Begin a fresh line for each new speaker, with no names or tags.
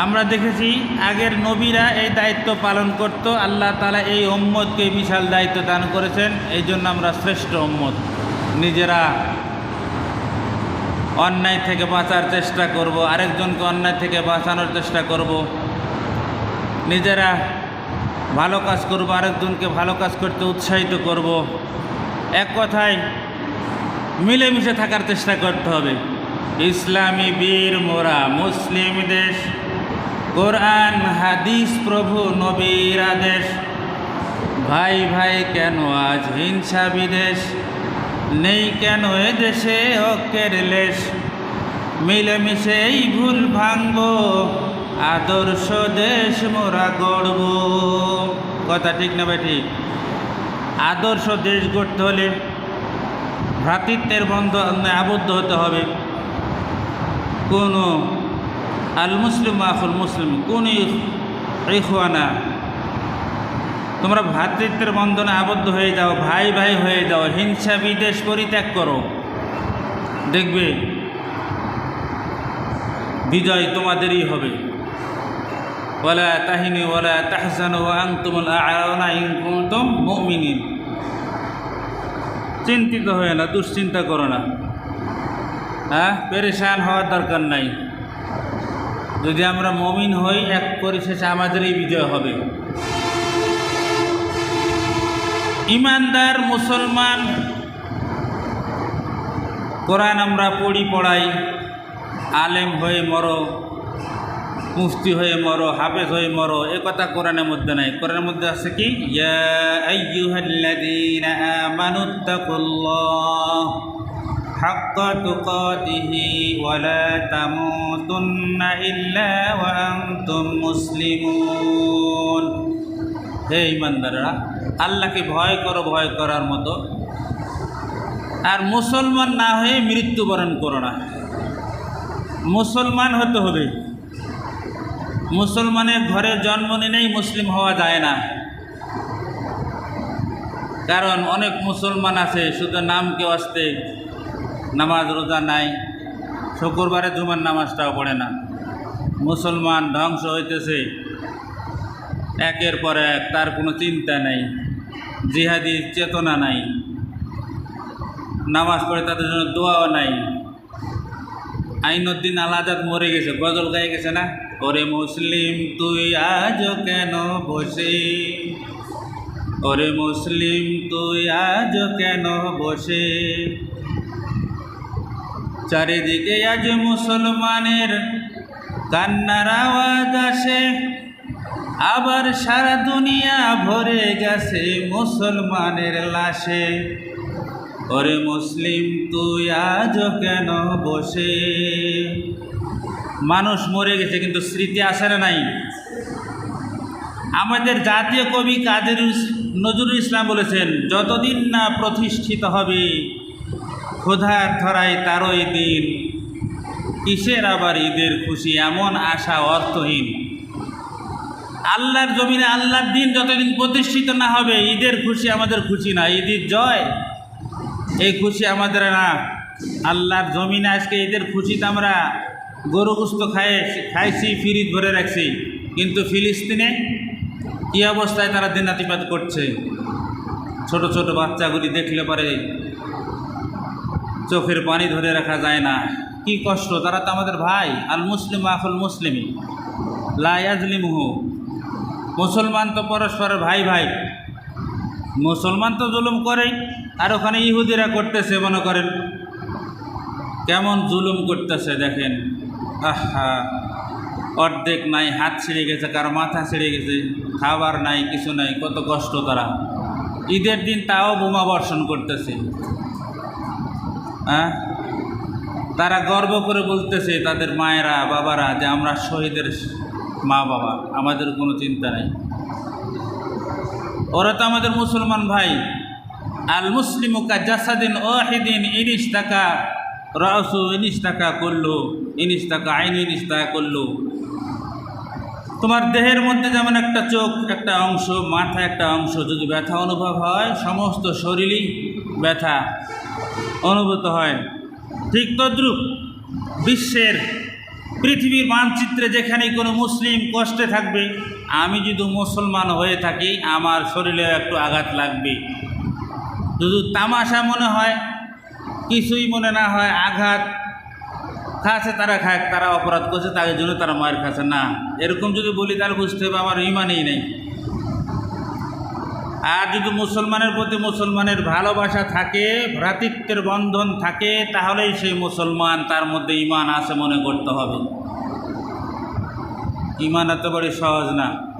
আমরা দেখেছি আগের নবীরা এই দায়িত্ব পালন করত, আল্লাহ তালা এই ওম্মদকে বিশাল দায়িত্ব দান করেছেন, এই জন্য আমরা শ্রেষ্ঠ ওম্মদ নিজেরা অন্যায় থেকে বাঁচার চেষ্টা করব, আরেকজনকে অন্যায় থেকে বাঁচানোর চেষ্টা করব। নিজেরা ভালো কাজ করব, আরেকজনকে ভালো কাজ করতে উৎসাহিত করব। এক কথায় মিলেমিশে থাকার চেষ্টা করতে হবে। ইসলামী বীর মোরা, মুসলিম দেশ। কোরআন, হাদিস প্রভু নবীর আদেশ। ভাই ভাই, কেন আজ হিংসা বিদেশ? নেই কেন এ দেশে অকের লেশ? মিলেমিশে এই ভুল ভাঙব, আদর্শ দেশ মোরা গড়ব। কথা ঠিক না ভাই ঠিক আদর্শ দেশ গড়তে হলে ভ্রাতৃত্বের বন্ধ আবদ্ধ হতে হবে। কোনো আল মুসলিম আফুল মুসলিম, কোন ইখওয়ানা, তোমরা ভ্রাতৃত্বের বন্ধনে আবদ্ধ হয়ে যাও, ভাই ভাই হয়ে যাও, হিংসা বিদেশ পরিত্যাগ করো। দেখবে বিজয় তোমাদেরই হবে। ওলা তাহিনী ওলা তাহসান আংতুমুল মুমিনিন। চিন্তিত হয়ে না, দুশ্চিন্তা করো না। হ্যাঁ পেরেশান হওয়ার দরকার নাই। যদি আমরা মমিন হই, এক পরিশেষে আমাদেরই বিজয় হবে। ইমানদার মুসলমান, কোরআন আমরা পড়ি, পড়াই। আলেম হয়ে মরো, মুফতি হয়ে মরো, হাফেজ হয়ে মরো, এ কথা কোরআনের মধ্যে নাই। কোরআনের মধ্যে আছে কি? ইয়া আইয়ুহাল্লাযীনা আমানুত্তাকুল্লাহ ওয়া লা তামুতুন্না ইল্লা ওয়া আনতুম মুসলিমুন হে ইমানদাররা, আল্লাহকে ভয় করো, ভয় করার মতো। আর মুসলমান না হয়ে মৃত্যুবরণ করো না। মুসলমান হতে হবে। মুসলমানের ঘরে জন্ম নিলেই মুসলিম হওয়া যায় না। কারণ অনেক মুসলমান আছে, শুধু নামকে আসতে নামাজ রোজা নাই, শুক্রবারে জুমার নামাজটাও পড়ে না। মুসলমান ধ্বংস হইতেছে। একের পর এক তার কোনো চিন্তা নেই, জিহাদি চেতনা নাই। নামাজ পড়ে তাদের জন্য দোয়াও নাই। আইনুদ্দিন আজাদ মরে গেছে, গজল গায়ে গেছে না? ওরে মুসলিম, তুই আজ কেন বসে? ওরে মুসলিম, তুই আজ কেন বসে? চারিদিকে আজ মুসলমানের কান্নার আওয়াজ আসে। আবার সারা দুনিয়া ভরে গেছে মুসলমানের লাশে। ওরে মুসলিম, তুই আজ কেন বসে? মানুষ মরে গেছে, কিন্তু স্মৃতি আসে না নাই। আমাদের জাতীয় কবি কাদের নজরুল ইসলাম বলেছেন, যতদিন না প্রতিষ্ঠিত হবে ক্ষুধার ধরায় তারই দিন। কিসের আবার ঈদের খুশি? এমন আশা অর্থহীন। আল্লাহর জমিনে আল্লাহর দিন যতদিন প্রতিষ্ঠিত না হবে, ঈদের খুশি আমাদের খুশি না। ঈদের জয়, এই খুশি আমাদের না। আল্লাহর জমিনে আজকে ঈদের খুশিতে আমরা গরু গুস্ত খাই খাইছি, ফিরিজ ভরে রাখছি। কিন্তু ফিলিস্তিনে কী অবস্থায় তারা দিনাতিপাত করছে? ছোট ছোট বাচ্চাগুলি দেখলে পরে চোখের পানি ধরে রাখা যায় না। কি কষ্ট, তারা তো আমাদের ভাই আল মুসলিম। আফল মুসলিমই লায়াজলিমুহ মুসলমান তো পরস্পরের ভাই ভাই। মুসলমান তো জুলুম করেই, আর ওখানে ইহুদিরা করতেছে, মনে করেন। কেমন জুলুম করতেছে, দেখেন। আহা, অর্ধেক নাই, হাত ছিঁড়ে গেছে, কারও মাথা ছিঁড়ে গেছে, খাবার নাই, কিছু নাই, কত কষ্ট তারা। ঈদের দিন তাও বোমা বর্ষণ করতেছে। হ্যাঁ? তারা গর্ব করে বলতেছে, তাদের মায়েরা, বাবারা, যে আমরা শহীদের মা বাবা, আমাদের কোনো চিন্তা নেই। ওরা তো আমাদের মুসলমান ভাই। আল মুসলিমুকা জাসাদিন ওয়াহিদিন ইনিস টাকা রসু ইনিস টাকা করল ইনিস টাকা আইন ইনিস টাকা করল তোমার দেহের মধ্যে যেমন একটা চোখ, একটা অংশ মাথা একটা অংশ যদি ব্যথা অনুভব হয়, সমস্ত শরীরই ব্যথা। অনুভূত হয়। ঠিক তদ্রূপ বিশ্বের পৃথিবীর মানচিত্রে যেখানে কোনো মুসলিম কষ্টে থাকবে, আমি যদি মুসলমান হয়ে থাকি, আমার শরীরে একটু আঘাত লাগবে। যদি তামাশা মনে হয়, কিছুই মনে না হয়, আঘাত খাচ্ছে তারা খায় তারা অপরাধ করছে, তাদের জন্য তারা মায়ের খাচ্ছে। না, এরকম যদি বলি তাহলে বুঝতে হবে আমার ইমানই নেই। আর যদি মুসলমানের প্রতি মুসলমানের ভালোবাসা থাকে, ভ্রাতৃত্বের বন্ধন থাকে, তাহলেই সেই মুসলমান তার মধ্যে ইমান আছে মনে করতে হবে। ইমান এত বড় সহজ না।